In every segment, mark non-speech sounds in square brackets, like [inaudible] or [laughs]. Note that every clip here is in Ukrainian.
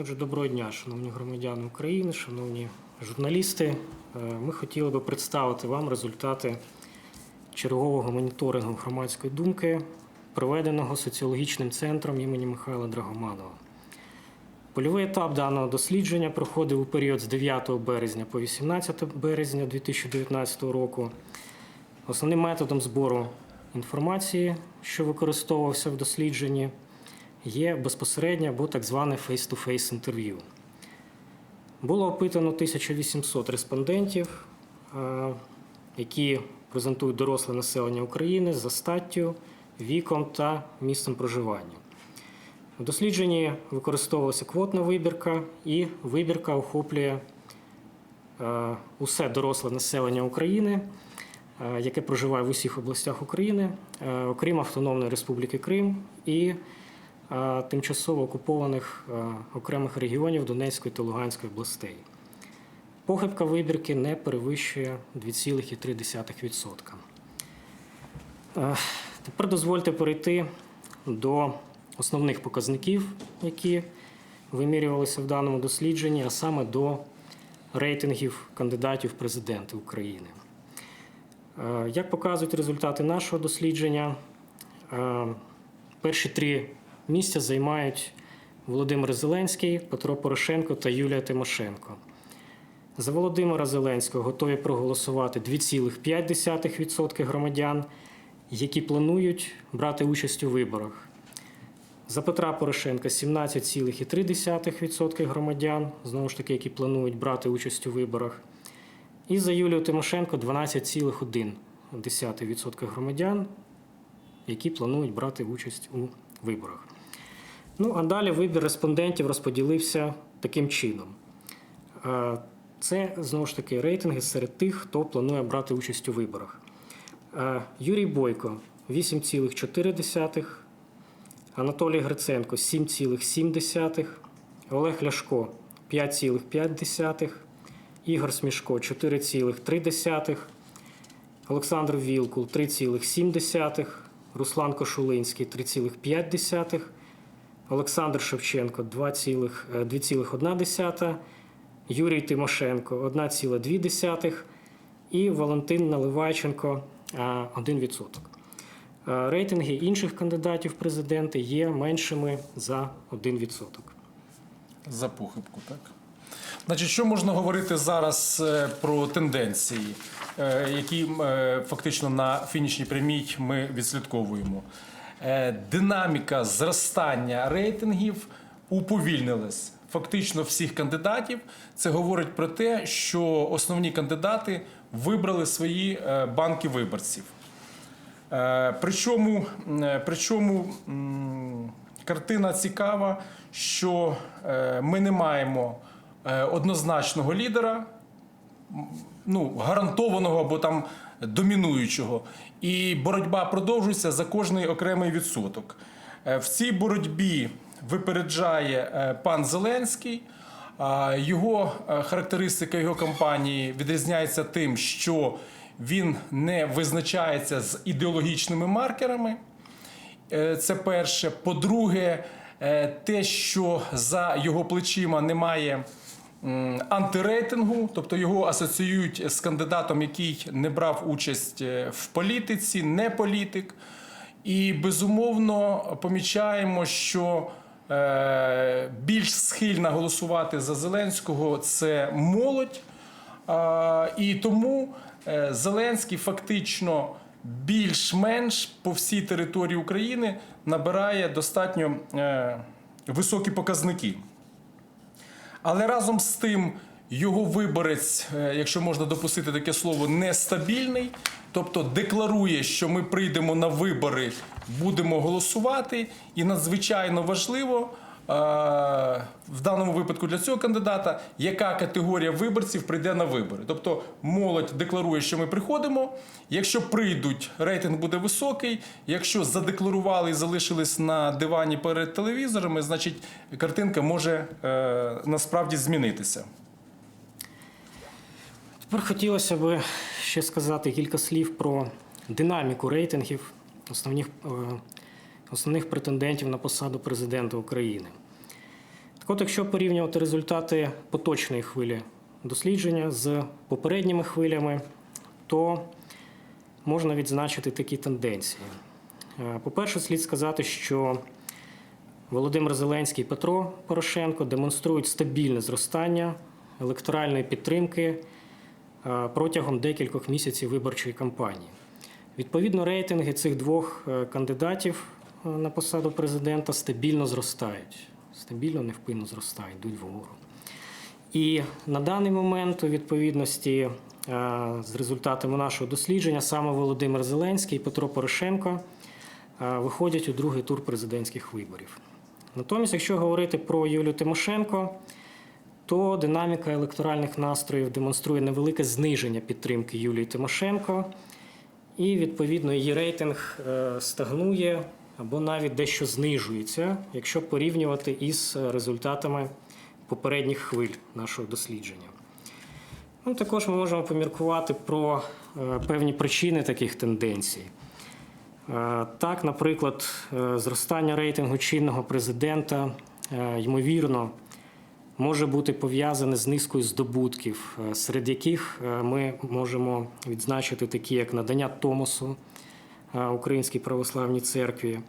Отже, доброго дня, шановні громадяни України, шановні журналісти. Е, Ми хотіли би представити вам результати чергового моніторингу громадської думки, проведеного соціологічним центром імені Михайла Драгоманова. Польовий етап даного дослідження проходив у період з 9 березня по 18 березня 2019 року. Основним методом збору інформації, що використовувався в дослідженні, є безпосереднє або так зване face-to-face інтерв'ю. Було опитано 1800 респондентів, е, які презентують доросле населення України за статтю, віком та місцем проживання. У дослідженні використовувалася квотна вибірка, і вибірка охоплює е, усе доросле населення України, е, яке проживає в усіх областях України, окрім Автономної Республіки Крим і тимчасово окупованих е, окремих регіонів Донецької та Луганської областей. Похибка вибірки не перевищує 2,3%. Е, Тепер дозвольте перейти до основних показників, які вимірювалися в даному дослідженні, а саме до рейтингів кандидатів в президенти України. Е, Як показують результати нашого дослідження, е, перші три місця займають Володимир Зеленський, Петро Порошенко та Юлія Тимошенко. За Володимира Зеленського готові проголосувати 2,5% громадян, які планують брати участь у виборах. За Петра Порошенка 17,3% громадян, знову ж таки, які планують брати участь у виборах. І за Юлію Тимошенко 12,1% громадян, які планують брати участь у виборах. Ну, а далі вибір респондентів розподілився таким чином. Е, Це знову ж таки рейтинги серед тих, хто планує брати участь у виборах. Е, Юрій Бойко 8,4%, Анатолій Гриценко 7,7%, Олег Ляшко 5,5%, Ігор Смішко 4,3%, Олександр Вілкул 3,7%, Руслан Кошулинський 3,5%, Олександр Шевченко 2,1%, е, 2,1%, Юрій Тимошенко 1,2% і Валентин Наливайченко е, 1%. Е, Рейтинги інших кандидатів в президенти є меншими за 1%. За похибку, так? Значить, що можна говорити зараз е, про тенденції, е, які е, фактично на фінішній прямій ми відслідковуємо? Е, Динаміка зростання рейтингів уповільнилась. Фактично всіх кандидатів. Це говорить про те, що основні кандидати вибрали свої е, банки виборців. Е, Причому, причому картина цікава, що ми не маємо однозначного лідера, ну, гарантованого або там домінуючого. І боротьба продовжується за кожний окремий відсоток. Е, В цій боротьбі випереджає е, пан Зеленський. Його е, характеристика його кампанії відрізняється тим, що він не визначається з ідеологічними маркерами. Це перше. По-друге, те, що за його плечима немає антирейтингу, тобто його асоціюють з кандидатом, який не брав участь е, в політиці, не політик. І безумовно помічаємо, що е, більш схильна голосувати за Зеленського це молодь. І тому е, Зеленський фактично більш-менш по всій території України набирає достатньо високі показники. Але разом з тим його виборець, е, якщо можна допустити таке слово, нестабільний, тобто декларує, що ми прийдемо на вибори, будемо голосувати, і надзвичайно важливо. Е, В даному випадку для цього кандидата, яка категорія виборців прийде на вибори. Тобто молодь декларує, що ми приходимо. Якщо прийдуть, рейтинг буде високий. Якщо задекларували і залишились на дивані перед телевізорами, значить картинка може е, насправді змінитися. Тепер хотілося б ще сказати кілька слів про динаміку рейтингів основних, е, основних претендентів на посаду президента України. Так от, якщо порівнювати результати поточної хвилі дослідження з попередніми хвилями, то можна відзначити такі тенденції. Е, По-перше, слід сказати, що Володимир Зеленський і Петро Порошенко демонструють стабільне зростання електоральної підтримки е, протягом декількох місяців виборчої кампанії. Відповідно, рейтинги цих двох е, кандидатів на посаду президента стабільно зростають. Стабільно, невпинно зростають, йдуть вгору. І на даний момент, у відповідності е, з результатами нашого дослідження, саме Володимир Зеленський і Петро Порошенко е, виходять у другий тур президентських виборів. Натомість, якщо говорити про Юлію Тимошенко, то динаміка електоральних настроїв демонструє невелике зниження підтримки Юлії Тимошенко, і відповідно її рейтинг е, стагнує або навіть дещо знижується, якщо порівнювати із результатами попередніх хвиль нашого дослідження. Ну, також ми можемо поміркувати про е, певні причини таких тенденцій. Е, Так, наприклад, е, зростання рейтингу чинного президента, е, ймовірно, може бути пов'язане з низкою здобутків, е, серед яких е, ми можемо відзначити такі, як надання Томосу е, Українській православній церкві,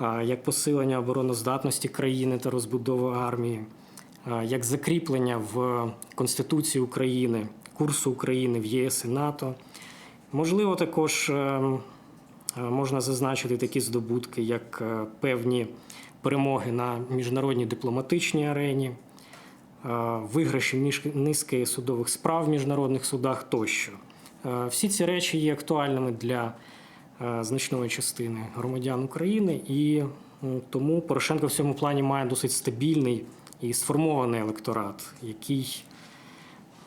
е, як посилення обороноздатності країни та розбудова армії, е, як закріплення в Конституції України курсу України в ЄС і НАТО. Можливо, також е, е, можна зазначити такі здобутки, як е, певні перемоги на міжнародній дипломатичній арені, е, виграші низки судових справ в міжнародних судах тощо. Е, Всі ці речі є актуальними для е, значної частини громадян України, і тому Порошенко в цьому плані має досить стабільний і сформований електорат, який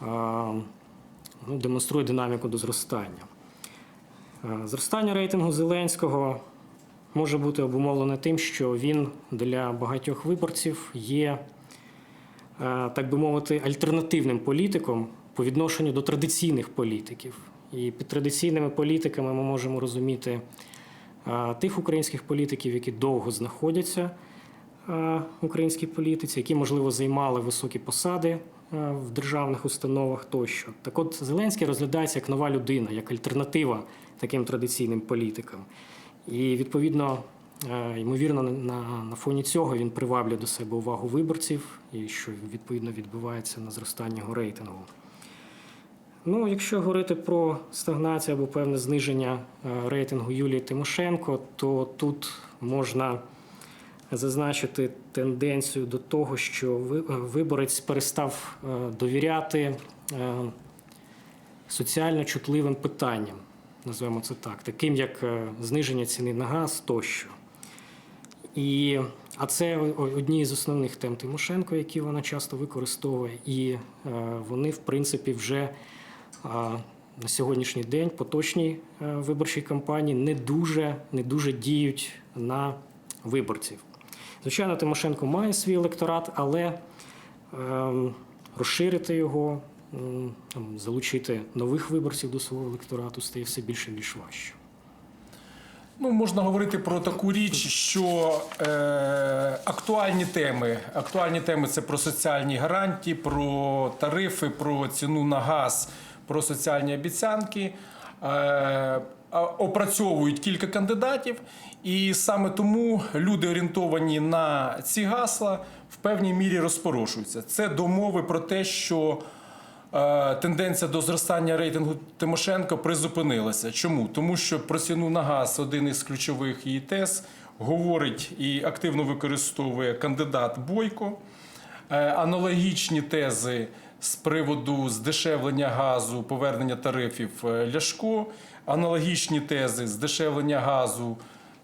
е, ну, демонструє динаміку до зростання. Е, Зростання рейтингу Зеленського може бути обумовлене тим, що він для багатьох виборців є, е, так би мовити, альтернативним політиком по відношенню до традиційних політиків. І під традиційними політиками ми можемо розуміти е, тих українських політиків, які довго знаходяться е, в українській політиці, які, можливо, займали високі посади е, в державних установах тощо. Так от Зеленський розглядається як нова людина, як альтернатива таким традиційним політикам. І відповідно, ймовірно, на, на фоні цього він приваблює до себе увагу виборців, і що відповідно відбувається на зростання його рейтингу. Ну, якщо говорити про стагнацію або певне зниження е, рейтингу Юлії Тимошенко, то тут можна зазначити тенденцію до того, що е, виборець перестав е, довіряти соціально чутливим питанням, назвемо це так, таким як зниження ціни на газ тощо. І, а це одні з основних тем Тимошенко, які вона часто використовує, і вони, в принципі, вже на сьогоднішній день поточній е, виборчій кампанії не дуже, не дуже діють на виборців. Звичайно, Тимошенко має свій електорат, але ем, розширити його, залучити нових виборців до свого електорату стає все більше і більш важче. Ну, можна говорити про таку річ, що е, актуальні теми. Актуальні теми це про соціальні гарантії, про тарифи, про ціну на газ, про соціальні обіцянки. Е, опрацьовують кілька кандидатів, і саме тому люди орієнтовані на ці гасла в певній мірі розпорошуються. Це домови про те, що е, тенденція до зростання рейтингу Тимошенко призупинилася. Чому? Тому що про ціну на газ один із ключових її тез говорить і активно використовує кандидат Бойко. Е, Аналогічні тези з приводу здешевлення газу, повернення тарифів е, Ляшко, аналогічні тези здешевлення газу,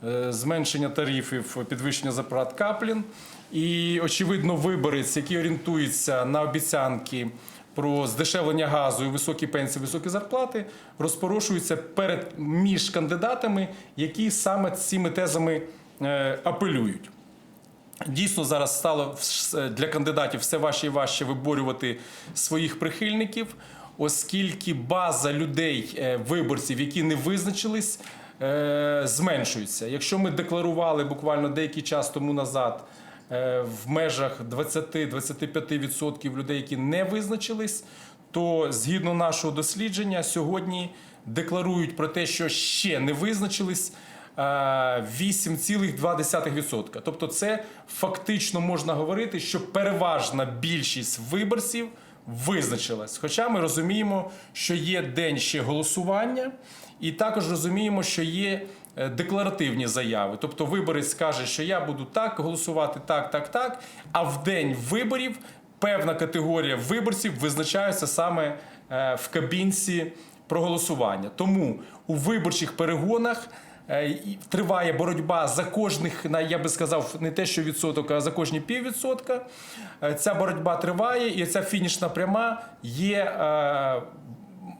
е, зменшення тарифів, підвищення заплат Каплін. І, очевидно, виборець, який орієнтується на обіцянки про здешевлення газу і високі пенсії, високі зарплати, розпорошується перед між кандидатами, які саме цими тезами е, апелюють. Дійсно, зараз стало для кандидатів все важче і важче виборювати своїх прихильників, оскільки база людей, е, виборців, які не визначились, е, зменшується. Якщо ми декларували буквально деякий час тому назад е, в межах 20-25% людей, які не визначились, то згідно нашого дослідження, сьогодні декларують про те, що ще не визначились. Е, 8,2%. Тобто, це фактично можна говорити, що переважна більшість виборців визначилась. Хоча ми розуміємо, що є день ще голосування, і також розуміємо, що є е, декларативні заяви. Тобто виборець каже, що я буду так голосувати, так, так, так. А в день виборів певна категорія виборців визначаються саме е, в кабінці проголосування. Тому у виборчих перегонах. Е, і Триває боротьба за кожних, я би сказав, не те, що відсоток, а за кожні піввідсотка. Е, Ця боротьба триває, і ця фінішна пряма є, е,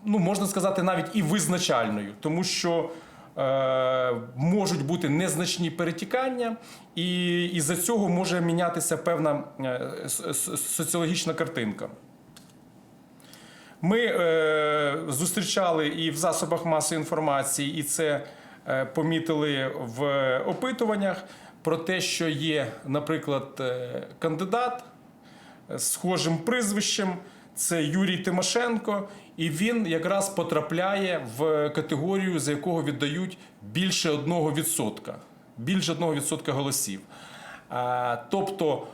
ну можна сказати, навіть і визначальною, тому що можуть бути незначні перетікання, і із-за цього може мінятися певна соціологічна картинка. Ми е, зустрічали і в засобах масової інформації, і це помітили в опитуваннях про те, що є, наприклад, е, кандидат з схожим прізвищем. Це Юрій Тимошенко, і він якраз потрапляє в категорію, за якого віддають більше 1%. Більше 1% голосів. Тобто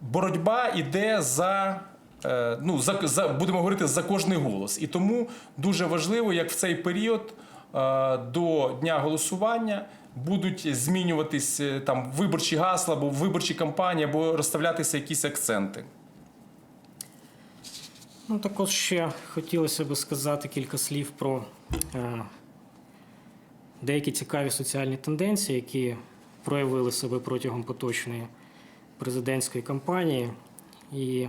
боротьба йде за. Е, Ну, за, за, будемо говорити за кожний голос. І тому дуже важливо, як в цей період е, до дня голосування будуть змінюватись е, там виборчі гасла, або виборчі кампанії, або розставлятися якісь акценти. Ну, також ще хотілося би сказати кілька слів про е, деякі цікаві соціальні тенденції, які проявили себе протягом поточної президентської кампанії. І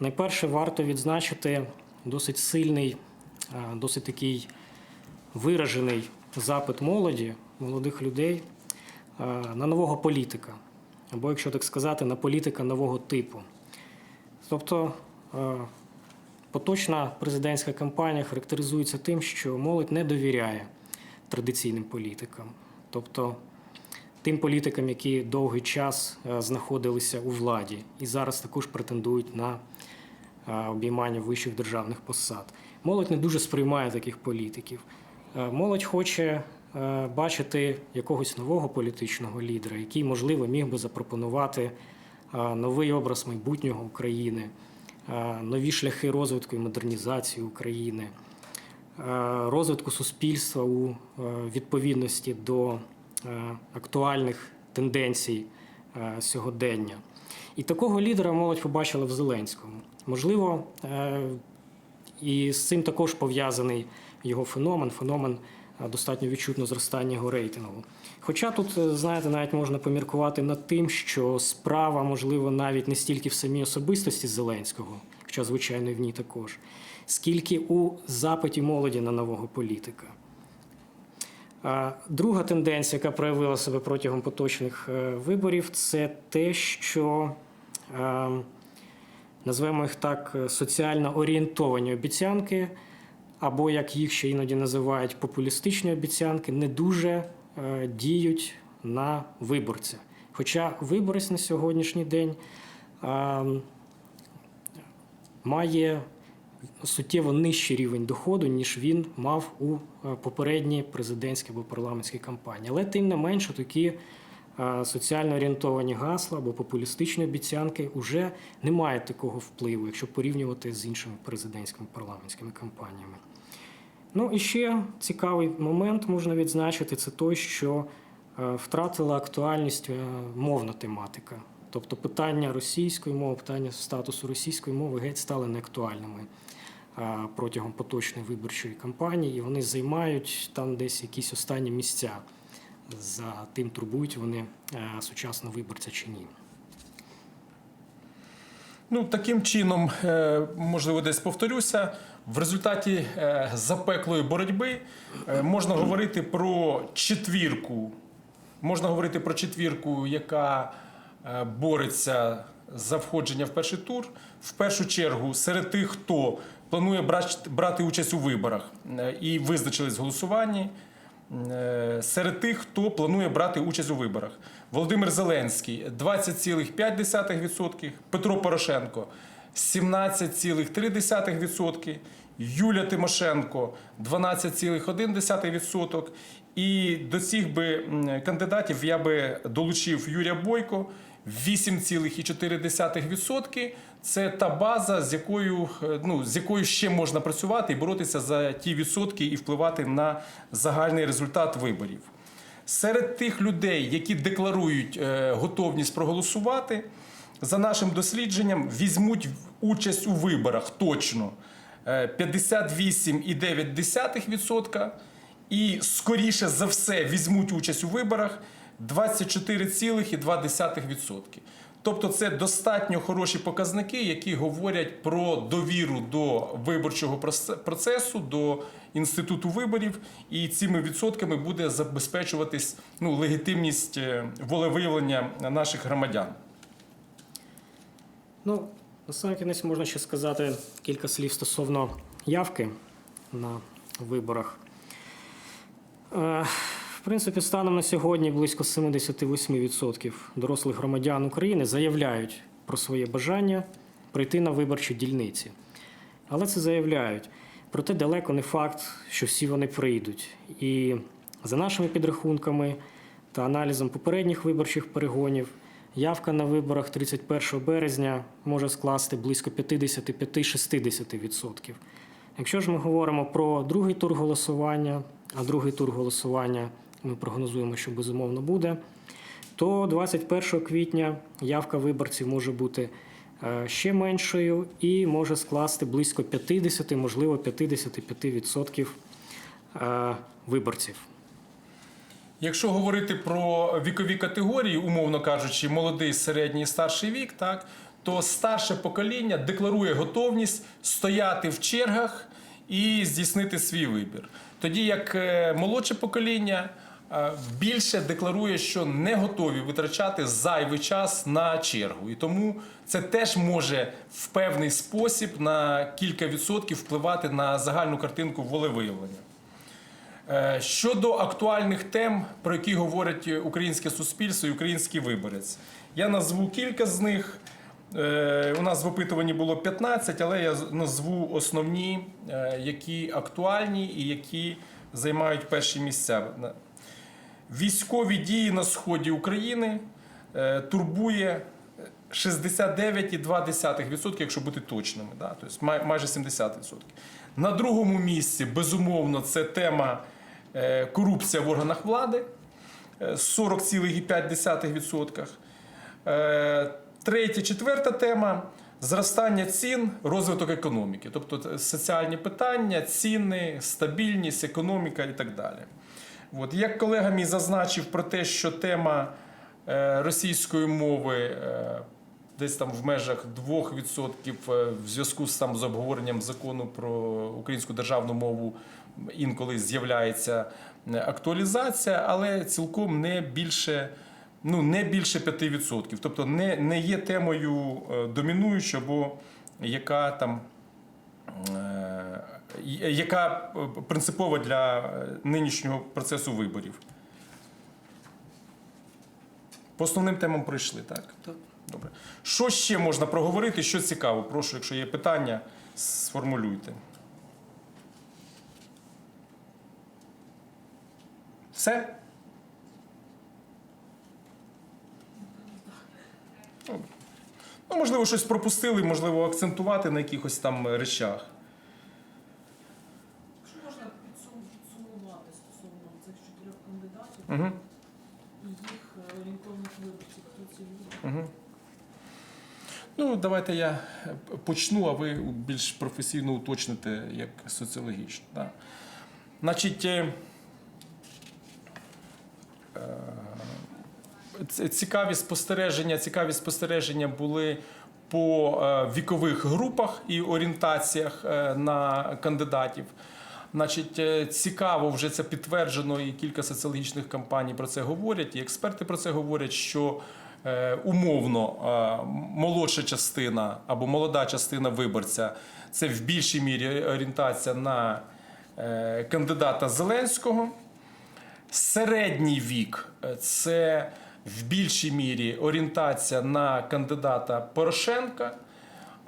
найперше варто відзначити досить сильний, досить такий виражений запит молоді, молодих людей на нового політика, або, якщо так сказати, на політика нового типу. Тобто поточна президентська кампанія характеризується тим, що молодь не довіряє традиційним політикам, тобто тим політикам, які довгий час е, знаходилися у владі і зараз також претендують на е, обіймання вищих державних посад. Молодь не дуже сприймає таких політиків. Е, Молодь хоче бачити якогось нового політичного лідера, який, можливо, міг би запропонувати новий образ майбутнього України, нові шляхи розвитку і модернізації України, розвитку суспільства у відповідності до актуальних тенденцій е, сьогодення. І такого лідера молодь побачила в Зеленському. Можливо, е, і з цим також пов'язаний його феномен, феномен е, достатньо відчутно зростання його рейтингу. Хоча тут, е, знаєте, навіть можна поміркувати над тим, що справа, можливо, навіть не стільки в самій особистості Зеленського, хоча, звичайно, і в ній також, скільки у запиті молоді на нового політика. Друга тенденція, яка проявила себе протягом поточних е, виборів, це те, що е, назвемо їх так, е, соціально орієнтовані обіцянки, або як їх ще іноді називають популістичні обіцянки, не дуже діють на виборця. Хоча виборець на сьогоднішній день е, має суттєво нижчий рівень доходу, ніж він мав у е, попередній президентській або парламентській кампанії. Але тим не менше такі е, соціально орієнтовані гасла або популістичні обіцянки вже не мають такого впливу, якщо порівнювати з іншими президентськими парламентськими кампаніями. Ну і ще цікавий момент можна відзначити: це той, що е, втратила актуальність мовна тематика. Тобто питання російської мови, питання статусу російської мови геть стали неактуальними протягом поточної виборчої кампанії, і вони займають там десь якісь останні місця за тим, турбують вони е, сучасного виборця чи ні. Ну, таким чином, е, можливо, десь повторюся, в результаті е, запеклої боротьби можна говорити про четвірку. Можна говорити про четвірку, яка бореться за входження в перший тур. В першу чергу, серед тих, хто планує брати- участь у виборах. Е, і визначились в голосуванні, е, серед тих, хто планує брати участь у виборах. Володимир Зеленський 20,5%, Петро Порошенко 17,3%, Юля Тимошенко 12,1%. І до цих би кандидатів я би долучив Юрія Бойко 8,4%. Це та база, з якою, е, ну, з якою ще можна працювати і боротися за ті відсотки і впливати на загальний результат виборів. Серед тих людей, які декларують е, готовність проголосувати, за нашим дослідженням, візьмуть участь у виборах точно е, 58,9% і скоріше за все візьмуть участь у виборах 24,2%. Тобто це достатньо хороші показники, які говорять про довіру до виборчого процесу, до інституту виборів, і цими відсотками буде забезпечуватись ну, легітимність е, волевиявлення наших громадян. Ну, на кінець можна ще сказати кілька слів стосовно явки на виборах. Е, В принципі, станом на сьогодні близько 78% дорослих громадян України заявляють про своє бажання прийти на виборчі дільниці. Але це заявляють. Проте далеко не факт, що всі вони прийдуть. І за нашими підрахунками та аналізом попередніх виборчих перегонів, явка на виборах 31 березня може скласти близько 55-60%. Якщо ж ми говоримо про другий тур голосування, а другий тур голосування ми прогнозуємо, що безумовно буде, то 21 квітня явка виборців може бути е, ще меншою і може скласти близько 50, можливо, 55% е, виборців. Якщо говорити про вікові категорії, умовно кажучи, молодий, середній, старший вік, так то старше покоління декларує готовність стояти в чергах і здійснити свій вибір. Тоді як е, молодше покоління більше декларує, що не готові витрачати зайвий час на чергу, і тому це теж може в певний спосіб на кілька відсотків впливати на загальну картинку волевиявлення. Е, Щодо актуальних тем, про які говорить українське суспільство і український виборець, я назву кілька з них. Е, У нас в опитуванні було 15, але я назву основні, е, які актуальні і які займають перші місця. Військові дії на сході України е, турбує 69,2%, якщо бути точними, да? тобто майже 70%. На другому місці, безумовно, це тема е, корупція в органах влади е, 40,5%. Е, Третя, четверта тема зростання цін, розвиток економіки, тобто соціальні питання, ціни, стабільність, економіка і так далі. От, як колега мій зазначив про те, що тема е, російської мови е, десь там в межах 2% е, в зв'язку з, там, з обговоренням закону про українську державну мову інколи з'являється актуалізація, але цілком не більше. Ну, не більше 5%. Тобто не, не є темою домінуючою, або яка там яка е, принципова для е, нинішнього процесу виборів. По основним темам пройшли, так? Так. Добре. Що ще можна проговорити? Що цікаво? Прошу, якщо є питання, сформулюйте. Все? Ну, можливо, щось пропустили, можливо, акцентувати на якихось там речах. Що можна підсум- підсумувати стосовно цих чотирьох кандидатів Угу. і їх е, орієнтовних виборців? Хто ці люди? Угу. Ну, давайте я е, почну, а ви більш професійно уточните як соціологічно. Да. Значить, е, е, цікаві спостереження, цікаві спостереження були по е, вікових групах і орієнтаціях е, на кандидатів. Значить, е, цікаво, вже це підтверджено, і кілька соціологічних кампаній про це говорять, і експерти про це говорять, що умовно молодша частина або молода частина виборця це в більшій мірі орієнтація на кандидата Зеленського. Середній вік це в більшій мірі орієнтація на кандидата Порошенка.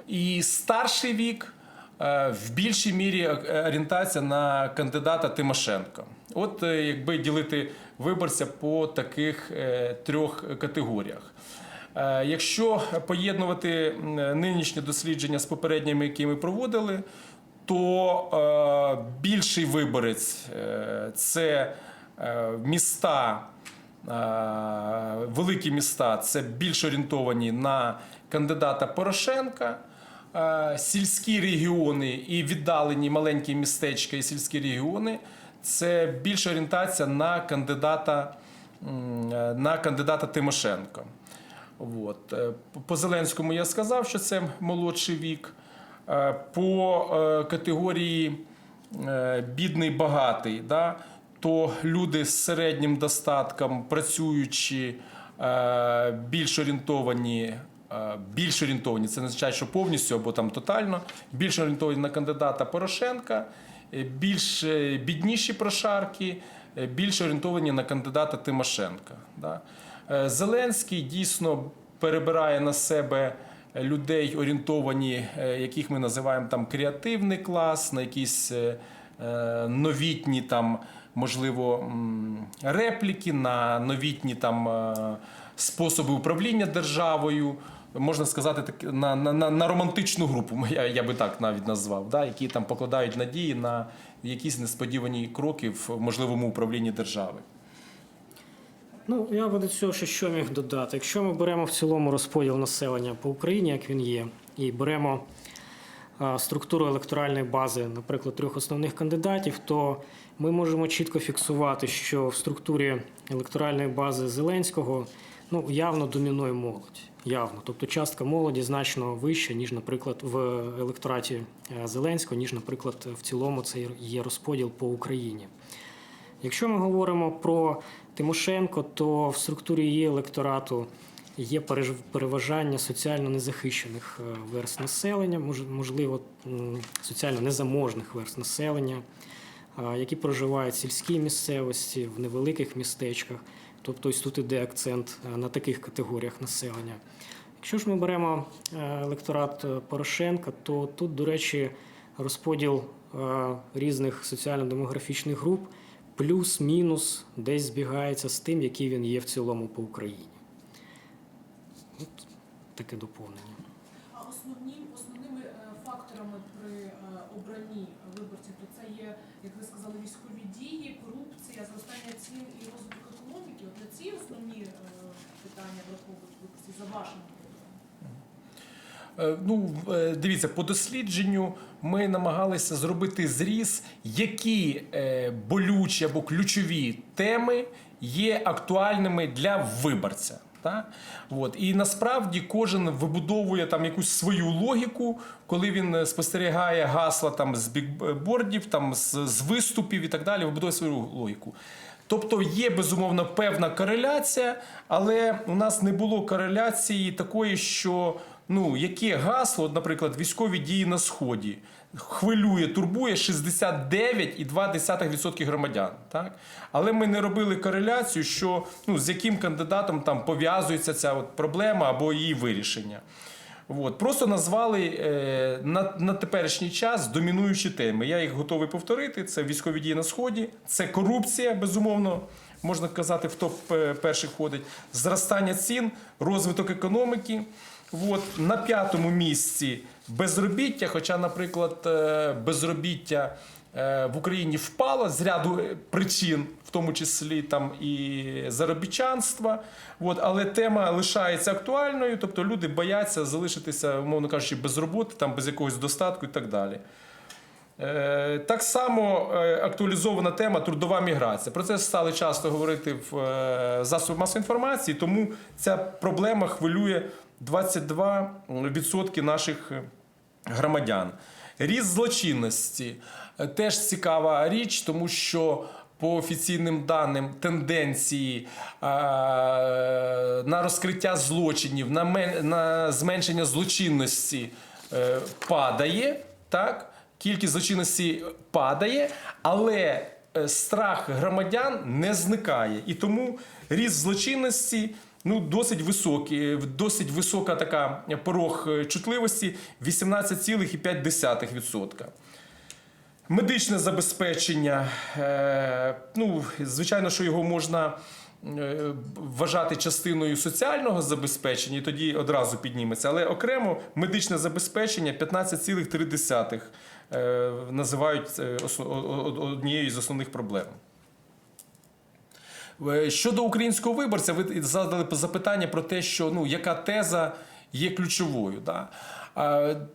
І старший вік е, в більшій мірі е, орієнтація на кандидата Тимошенка. От е, якби ділити виборця по таких трьох категоріях. Якщо поєднувати нинішнє дослідження з попередніми, які ми проводили, то більший виборець це міста, великі міста, це більш орієнтовані на кандидата Порошенка. Е, Сільські регіони і віддалені маленькі містечка і сільські регіони це більша орієнтація на кандидата, е, на кандидата Тимошенка. От. е, По Зеленському я сказав, що це молодший вік. По категорії бідний багатий, да, то люди з середнім достатком, працюючи, більш орієнтовані. е, Більш орієнтовані, це не означає, що повністю або там тотально, більш орієнтовані на кандидата Порошенка, е, більш е, бідніші прошарки, е, більш орієнтовані на кандидата Тимошенка. Да. Е, Зеленський дійсно перебирає на себе людей, орієнтовані, е, яких ми називаємо там креативний клас, на якісь е, е, новітні там, можливо, репліки, на новітні там е, способи управління державою. Можна сказати, так, на, на, на, романтичну групу, [laughs] я, я би так навіть назвав, да, які там покладають надії на якісь несподівані кроки в можливому управлінні держави. Ну, я би до цього ще що міг додати. Якщо ми беремо в цілому розподіл населення по Україні, як він є, і беремо а, структуру електоральної бази, наприклад, трьох основних кандидатів, то ми можемо чітко фіксувати, що в структурі електоральної бази Зеленського ну, явно домінує молодь. Явно. Тобто частка молоді значно вища, ніж, наприклад, в електораті е, Зеленського, ніж, наприклад, в цілому це є розподіл по Україні. Якщо ми говоримо про Тимошенко, то в структурі її електорату є переважання соціально незахищених е, верст населення, мож- можливо, соціально незаможних верст населення, які проживають в сільській місцевості, в невеликих містечках. Тобто ось тут іде акцент е, на таких категоріях населення. Якщо ж ми беремо е, електорат е, Порошенка, то тут, до речі, розподіл різних соціально-демографічних груп плюс-мінус десь збігається з тим, який він є в цілому по Україні. От таке доповнення. А основні, основними е, факторами при е, обранні виборців то це є, як ви сказали, військові дії, корупція, зростання цін і розвиток економіки. От на ці основні е, питання враховують за вашим. Е, Ну, е, дивіться, по дослідженню ми намагалися зробити зріз, які е, болючі або ключові теми є актуальними для виборця. Так? От. І насправді кожен вибудовує там якусь свою логіку, коли він спостерігає гасла там з бікбордів, там з, з виступів і так далі, вибудовує свою логіку. Тобто є безумовно певна кореляція, але у нас не було кореляції такої, що ну яке гасло, наприклад, військові дії на сході хвилює, турбує 69,2% громадян. Так? Але ми не робили кореляцію, що ну, з яким кандидатом там пов'язується ця от проблема або її вирішення. От. Просто назвали е, на, на теперішній час домінуючі теми. Я їх готовий повторити. Це військові дії на сході, це корупція, безумовно, можна казати, в топ е, перший входить, зростання цін, розвиток економіки. От. На п'ятому місці безробіття, хоча, наприклад, е, безробіття в Україні впало з ряду е, причин, в тому числі там і заробітчанства. От, але тема лишається актуальною, тобто люди бояться залишитися, умовно кажучи, без роботи, там, без якогось достатку і так далі. Е, Так само е, актуалізована тема трудова міграція. Про це стали часто говорити в е, засобах масової інформації, тому ця проблема хвилює 22% наших е, громадян. Ріст злочинності е, теж цікава річ, тому що по офіційним даним тенденції е, на розкриття злочинів, на, мен- на зменшення злочинності е, падає. Так? Кількість злочинності падає, але е, страх громадян не зникає. І тому ріст злочинності ну, досить високий, досить висока така порог е, чутливості 18,5%. Медичне забезпечення, е, ну, звичайно, що його можна е, вважати частиною соціального забезпечення, і тоді одразу підніметься. Але окремо медичне забезпечення 15,3 е, називають е, однією з основних проблем. Е, Щодо українського виборця, ви задали запитання про те, що ну, яка теза є ключовою. Да?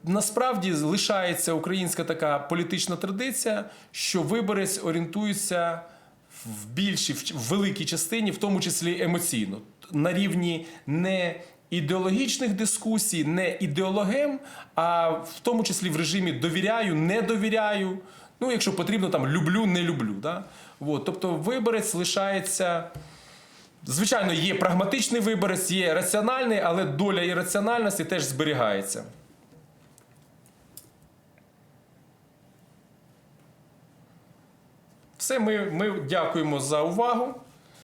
Насправді лишається українська така політична традиція, що виборець орієнтується в більшій, в великій частині, в тому числі емоційно, на рівні не ідеологічних дискусій, не ідеологем, а в тому числі в режимі довіряю, не довіряю. Ну, якщо потрібно, там люблю, не люблю. Да? От, тобто виборець лишається. Звичайно, є прагматичний виборець, є раціональний, але доля ірраціональності теж зберігається. Все, ми, ми дякуємо за увагу.